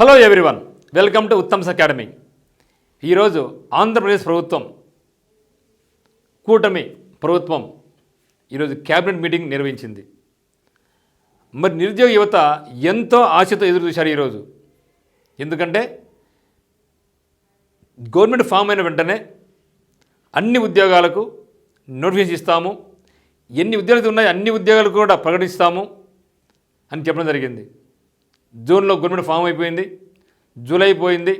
Hello everyone welcome to Uttam's academy ఈరోజు ఆంధ్రప్రదేశ్ ప్రభుత్వం కూటమి ప్రభుత్వం ఈరోజు క్యాబినెట్ మీటింగ్ నిర్వహించింది. మరి నిరుద్యోగ యువత ఎంతో ఆశతో ఎదురు చూశారు ఈరోజు. ఎందుకంటే గవర్నమెంట్ ఫామ్ అయిన వెంటనే అన్ని ఉద్యోగాలకు నోటిఫికేషన్ ఇస్తాము. ఎన్ని ఉద్యోగాలు ఉన్నాయి అన్ని ఉద్యోగాలు కూడా ప్రకటిస్తాము అని చెప్పడం జరిగింది. జూన్లో గవర్నమెంట్ ఫామ్ అయిపోయింది జూలై అయిపోయింది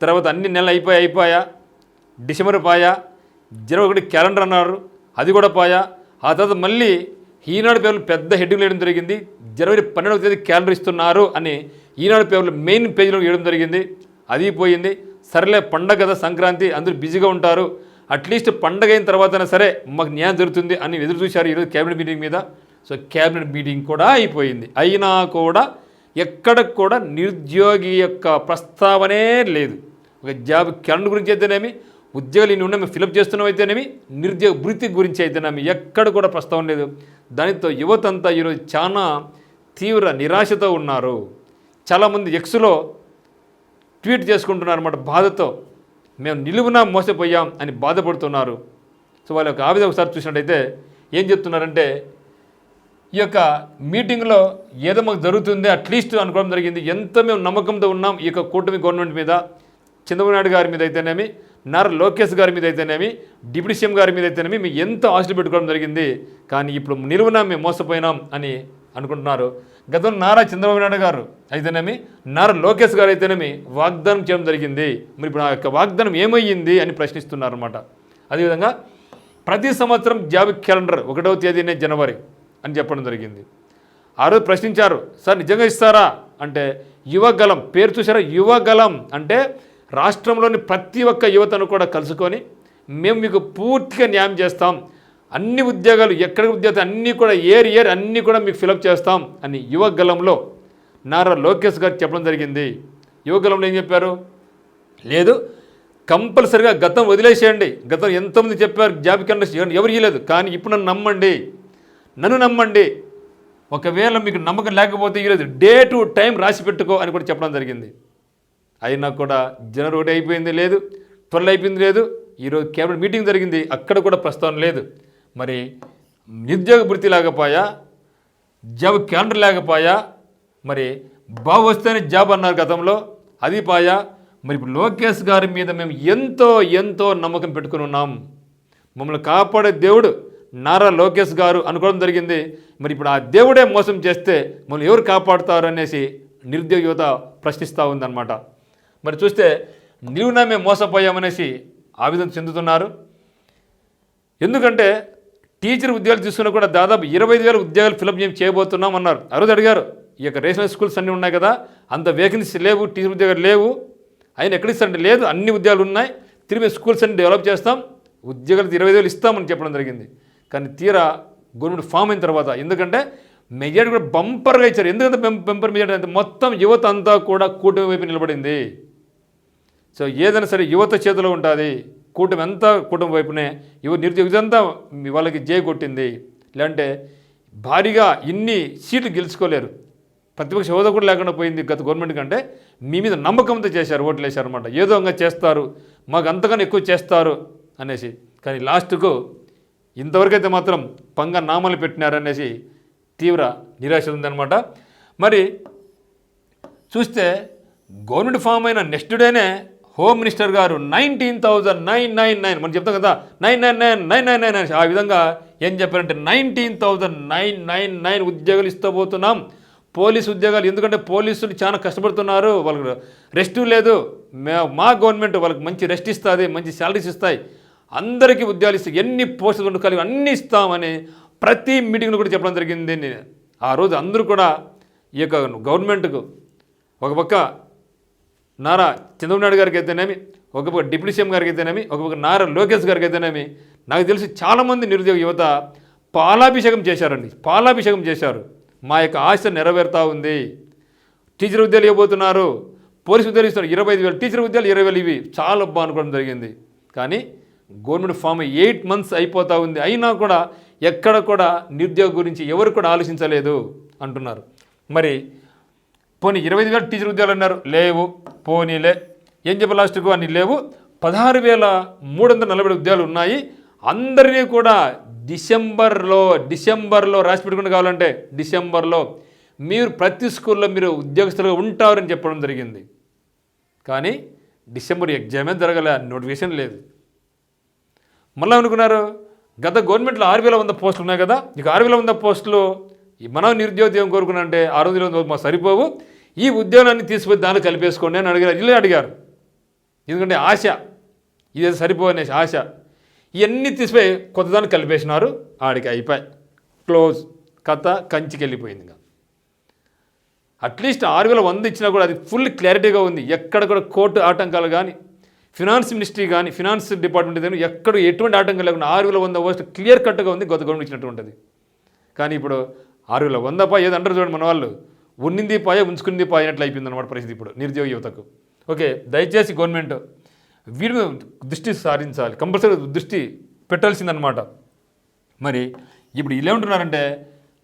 తర్వాత అన్ని నెలలు అయిపోయి అయిపోయా డిసెంబర్ పాయా జనవరి ఒకటి క్యాలెండర్ అన్నారు అది కూడా పాయా ఆ తర్వాత మళ్ళీ ఈనాడు పేపర్లు పెద్ద హెడ్డింగ్ వేయడం జరిగింది జనవరి పన్నెండవ తేదీ క్యాలెండర్ ఇస్తున్నారు అని ఈనాడు పేపర్లు మెయిన్ పేజీలో వేయడం జరిగింది అది పోయింది సరేలే పండగ కదా సంక్రాంతి అందరూ బిజీగా ఉంటారు అట్లీస్ట్ పండగ అయిన తర్వాతైనా సరే మాకు న్యాయం జరుగుతుంది అని ఎదురు చూశారు ఈరోజు క్యాబినెట్ మీటింగ్ మీద. సో క్యాబినెట్ మీటింగ్ కూడా అయిపోయింది. అయినా కూడా ఎక్కడ కూడా నిరుద్యోగి యొక్క ప్రస్తావనే లేదు. ఒక జాబ్ కిరణ్ గురించి అయితేనేమి ఉద్యోగాలు ఇన్ని ఉన్న మేము ఫిలప్ చేస్తున్నాం అయితేనేమి నిరుద్యోగ వృత్తి గురించి అయితేనేమి ఎక్కడ కూడా ప్రస్తావన లేదు. దానితో యువత అంతా ఈరోజు చాలా తీవ్ర నిరాశతో ఉన్నారు. చాలామంది ఎక్స్లో ట్వీట్ చేసుకుంటున్నారు అన్నమాట బాధతో. మేము నిలువునా మోసపోయాం అని బాధపడుతున్నారు. సో వాళ్ళ యొక్క ఆవేదన ఒకసారి చూసినట్టయితే ఏం చెప్తున్నారంటే ఈ యొక్క మీటింగ్లో ఏదో మాకు జరుగుతుంది అట్లీస్ట్ అనుకోవడం జరిగింది. ఎంత మేము నమ్మకంతో ఉన్నాం ఈ యొక్క కూటమి గవర్నమెంట్ మీద చంద్రబాబు నాయుడు గారి మీద అయితేనేమి నారా లోకేష్ గారి మీద అయితేనేమి డిప్యూటీ సీఎం గారి మీద అయితేనేమి మేము ఎంత ఆశలు పెట్టుకోవడం జరిగింది. కానీ ఇప్పుడు నిలువున మేము మోసపోయినాం అని అనుకుంటున్నారు. గతంలో నారా చంద్రబాబు నాయుడు గారు అయితేనేమి నారా లోకేష్ గారు అయితేనేమి వాగ్దానం చేయడం జరిగింది. మరి ఇప్పుడు ఆ యొక్క వాగ్దానం ఏమయ్యింది అని ప్రశ్నిస్తున్నారు అనమాట అదేవిధంగా ప్రతి సంవత్సరం జాబ్ క్యాలెండర్ ఒకటవ తేదీనే జనవరి. అని చెప్పడం జరిగింది. ఆ రోజు ప్రశ్నించారు సార్ నిజంగా ఇస్తారా? అంటే యువగలం పేరు చూసారా యువగలం. అంటే రాష్ట్రంలోని ప్రతి ఒక్క యువతను కూడా కలుసుకొని మేము మీకు పూర్తిగా న్యాయం చేస్తాం. అన్ని ఉద్యోగాలు ఎక్కడ ఉద్యోగం అన్నీ కూడా ఏర్ ఏర్ అన్నీ కూడా మీకు ఫిలప్ చేస్తాం. అని యువగలంలో నారా లోకేష్ గారు చెప్పడం జరిగింది. యువగలంలో ఏం చెప్పారు? లేదు కంపల్సరిగా గతం వదిలేసేయండి. గతం ఎంతమంది చెప్పారు జాబ్ క్యాండిడేట్స్ ఎవరు ఇవ్వలేదు కానీ ఇప్పుడు నన్ను నమ్మండి. నన్ను నమ్మండి. ఒకవేళ మీకు నమ్మకం లేకపోతే ఈరోజు డే టు టైం రాసి పెట్టుకో అని కూడా చెప్పడం జరిగింది. అయినా కూడా జనవరి ఒకటి అయిపోయింది లేదు త్వరలో అయిపోయింది లేదు. ఈరోజు కేబినెట్ మీటింగ్ జరిగింది అక్కడ కూడా ప్రస్తావన లేదు. మరి నిరుద్యోగ భృతి లేకపోయా జాబ్ క్యాలెండర్ లేకపోయా మరి బాబు వస్తేనే జాబ్ అన్నారు గతంలో అది పాయా. మరి ఇప్పుడు లోకేష్ గారి మీద మేము ఎంతో ఎంతో నమ్మకం పెట్టుకుని ఉన్నాం. మమ్మల్ని కాపాడే దేవుడు నారా లోకేష్ గారు అనుకోవడం జరిగింది. మరి ఇప్పుడు ఆ దేవుడే మోసం చేస్తే మనం ఎవరు కాపాడుతారు అనేసి నిరుద్యోగ యువత ప్రశ్నిస్తూ ఉందన్నమాట. మరి చూస్తే నిలువునా మేము మోసపోయామనేసి ఆవేదన చెందుతున్నారు. ఎందుకంటే టీచర్ ఉద్యోగాలు తీసుకున్నా కూడా దాదాపు ఇరవై ఐదు వేల ఉద్యోగాలు ఫిలప్ చేయం చేయబోతున్నాం అన్నారు ఆ అడిగారు ఈ యొక్క రేషనల్ స్కూల్స్ అన్నీ ఉన్నాయి కదా అంత వేకెన్సీ లేవు టీచర్ ఉద్యోగాలు లేవు ఆయన ఎక్కడ ఇస్తారంటే లేదు అన్ని ఉద్యోగాలు ఉన్నాయి తిరిగి స్కూల్స్ అన్ని డెవలప్ చేస్తాం ఉద్యోగాలు ఇరవై ఐదు వేలు ఇస్తామని చెప్పడం జరిగింది. కానీ తీరా గవర్నమెంట్ ఫామ్ అయిన తర్వాత ఎందుకంటే మెజార్టీ కూడా బంపర్గా ఇచ్చారు. ఎందుకంటే బంపర్ మెజార్టీ అంటే మొత్తం యువత అంతా కూడా కూటమి వైపు నిలబడింది. సో ఏదైనా సరే యువత చేతిలో ఉంటుంది. కూటమి అంతా కూటమి వైపునే యువ నిరుద్యోగంతా వాళ్ళకి జే కొట్టింది. లేదంటే భారీగా ఇన్ని సీట్లు గెలుచుకోలేరు. ప్రతిపక్ష హోదా కూడా లేకుండా పోయింది గత గవర్నమెంట్ కంటే మీ మీద నమ్మకంతో చేశారు ఓట్లు వేశారు అనమాట ఏదో ఇంకా చేస్తారు మాకు అంతకన్నా ఎక్కువ చేస్తారు అనేసి. కానీ లాస్ట్కు ఇంతవరకైతే మాత్రం పంగ నామాలు పెట్టినారనేసి తీవ్ర నిరాశ ఉందన్నమాట. మరి చూస్తే గవర్నమెంట్ ఫామ్ అయిన నెక్స్ట్ డేనే హోమ్ మినిస్టర్ గారు nineteen thousand nine nine nine మనం చెప్తాం కదా nine nine nine nine nine nine ఆ విధంగా ఏం చెప్పారంటే nineteen thousand nine nine nine ఉద్యోగాలు ఇస్తబోతున్నాం పోలీసు ఉద్యోగాలు ఎందుకంటే పోలీసులు చాలా కష్టపడుతున్నారు వాళ్ళకి రెస్ట్ లేదు. మా గవర్నమెంట్ వాళ్ళకి మంచి రెస్ట్ ఇస్తుంది మంచి శాలరీస్ ఇస్తాయి. అందరికీ ఉద్యోగాలు ఇస్తే ఎన్ని పోస్టులు కలిగి అన్నీ ఇస్తామని ప్రతి మీటింగ్లో కూడా చెప్పడం జరిగింది. ఆ రోజు అందరూ కూడా ఈ యొక్క గవర్నమెంట్కు ఒక పక్క నారా చంద్రబాబు నాయుడు గారికి అయితేనేమి ఒక పక్క డిప్యూటీ సీఎం గారికి అయితేనేమి ఒక పక్క నారా లోకేష్ గారికి అయితేనేమి నాకు తెలిసి చాలామంది నిరుద్యోగ యువత పాలాభిషేకం చేశారండి. పాలాభిషేకం చేశారు. మా యొక్క ఆశ నెరవేరుతా ఉంది. టీచర్ ఉద్యోగాలు ఇవ్వబోతున్నారు. పోలీసు ఉద్యోగాలు ఇస్తున్నారు. ఇరవై ఐదు వేలు. టీచర్ ఉద్యోగాలు ఇరవై వేలు ఇవి. చాలా బాగా అనుకోవడం జరిగింది. కానీ గవర్నమెంట్ ఫామ్ ఎయిట్ మంత్స్ అయిపోతూ ఉంది. అయినా కూడా ఎక్కడ కూడా నిరుద్యోగ గురించి ఎవరు కూడా ఆలోచించలేదు అంటున్నారు. మరి పోనీ ఇరవై ఐదు వేల టీచర్ ఉద్యోగాలు అన్నారు. లేవు పోనీలే. ఏం చెప్ప లాస్ట్కు అన్నీ లేవు. పదహారు వేల మూడు వందల నలభై ఉద్యోగాలు ఉన్నాయి. అందరినీ కూడా డిసెంబర్లో డిసెంబర్లో రాసి పెట్టుకుని కావాలంటే డిసెంబర్లో మీరు ప్రతి స్కూల్లో మీరు ఉద్యోగస్తులుగా ఉంటారని చెప్పడం జరిగింది. కానీ డిసెంబర్ ఎగ్జామే జరగలే నోటిఫికేషన్ లేదు. మళ్ళీ అనుకున్నారు గత గవర్నమెంట్లో ఆరు వేల వంద పోస్టులు ఉన్నాయి కదా ఇక ఆరు వేల వంద పోస్టులు ఈ మనం నిరుద్యోగం కోరుకున్నా అంటే ఆరు వందల వంద మాకు సరిపోవు. ఈ ఉద్యోగాన్ని తీసుకుపోయి దాన్ని కలిపేసుకోండి అని అడిగారు. ఇల్లే అడిగారు. ఎందుకంటే ఆశ ఇది సరిపో అనేసి ఆశ. ఇవన్నీ తీసిపోయి కొత్తదాన్ని కలిపేసినారు. ఆడికి అయిపోయి. క్లోజ్. కథ కంచికి వెళ్ళిపోయింది ఇంకా. అట్లీస్ట్ ఆరు వేల వంద ఇచ్చినా కూడా అది ఫుల్ క్లారిటీగా ఉంది. ఎక్కడ కూడా కోర్టు ఆటంకాలు కానీ ఫినాన్స్ మినిస్ట్రీ కానీ ఫినాన్స్ డిపార్ట్మెంట్ కానీ ఎక్కడ ఎటువంటి ఆటంకం లేకుండా ఆరు వేల వంద పోస్ట్ క్లియర్ కట్గా ఉంది గత గవర్నమెంట్ ఇచ్చినట్టు ఉంటుంది. కానీ ఇప్పుడు ఆరు వేల వంద పాయ ఏదో అంటారు చూడండి మన వాళ్ళు ఉన్నింది పాయ ఉంచుకుంది పాయ అన్నట్లు అయిపోయింది అనమాట పరిస్థితి ఇప్పుడు నిరుద్యోగ యువతకు. ఓకే దయచేసి గవర్నమెంట్ వీరి మీద దృష్టి సారించాలి కంపల్సరీ దృష్టి పెట్టాల్సిందనమాట మరి ఇప్పుడు ఇలా ఉంటున్నారంటే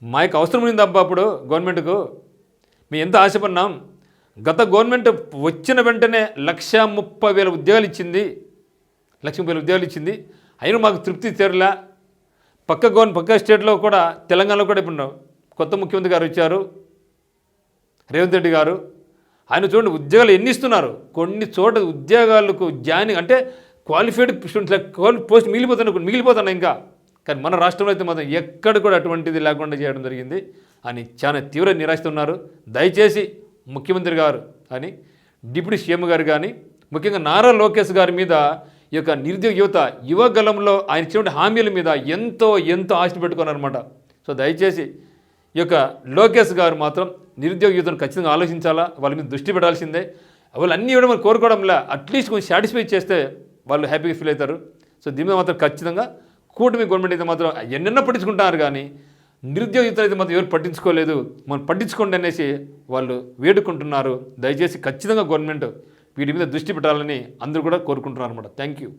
మా యొక్క అవసరం ఉంది అబ్బా అప్పుడు గవర్నమెంట్కు మేము ఎంత ఆశపడినాం గత గవర్నమెంట్ వచ్చిన వెంటనే లక్ష ముప్పై వేల ఉద్యోగాలు ఇచ్చింది. లక్ష ముప్పై వేల ఉద్యోగాలు ఇచ్చింది. అయినా మాకు తృప్తి తీరలా. పక్క గవర్న పక్క స్టేట్లో కూడా తెలంగాణలో కూడా ఇప్పుడు కొత్త ముఖ్యమంత్రి గారు వచ్చారు. రేవంత్ రెడ్డి గారు. ఆయన చూడండి ఉద్యోగాలు ఎన్ని ఇస్తున్నారు? కొన్ని చోట ఉద్యోగాలకు జాయినింగ్ అంటే క్వాలిఫైడ్ స్టూడెంట్స్ పోస్ట్ మిగిలిపోతున్నాయి మిగిలిపోతున్నాయి ఇంకా. కానీ మన రాష్ట్రంలో అయితే మాత్రం ఎక్కడ కూడా అటువంటిది లేకుండా చేయడం జరిగింది. అని చాలా తీవ్ర నిరాశతో ఉన్నారు. దయచేసి ముఖ్యమంత్రి గారు కానీ డిప్యూటీ సీఎం గారు కానీ ముఖ్యంగా నారా లోకేష్ గారి మీద ఈ యొక్క నిరుద్యోగ యువత యువగలంలో ఆయన ఇచ్చినటువంటి హామీల మీద ఎంతో ఎంతో ఆశ పెట్టుకున్నారనమాట సో దయచేసి ఈ యొక్క లోకేష్ గారు మాత్రం నిరుద్యోగ యువతను ఖచ్చితంగా ఆలోచించాలా? వాళ్ళ మీద దృష్టి పెట్టాల్సిందే. వాళ్ళు అన్నీ ఇవ్వడం మనం కోరుకోవడంలా అట్లీస్ట్ కొంచెం సాటిస్ఫై చేస్తే వాళ్ళు హ్యాపీగా ఫీల్ అవుతారు. సో దీని మీద మాత్రం ఖచ్చితంగా కూటమి గవర్నమెంట్ అయితే మాత్రం ఎన్నెన్నో పట్టించుకుంటున్నారు కానీ నిరుద్యోగ యువత అయితే మాత్రం ఎవరు పట్టించుకోలేదు. మనం పట్టించుకోండి అనేసి వాళ్ళు వేడుకుంటున్నారు. దయచేసి ఖచ్చితంగా గవర్నమెంట్ వీటి మీద దృష్టి పెట్టాలని అందరూ కూడా కోరుకుంటున్నారు అనమాట థ్యాంక్ యూ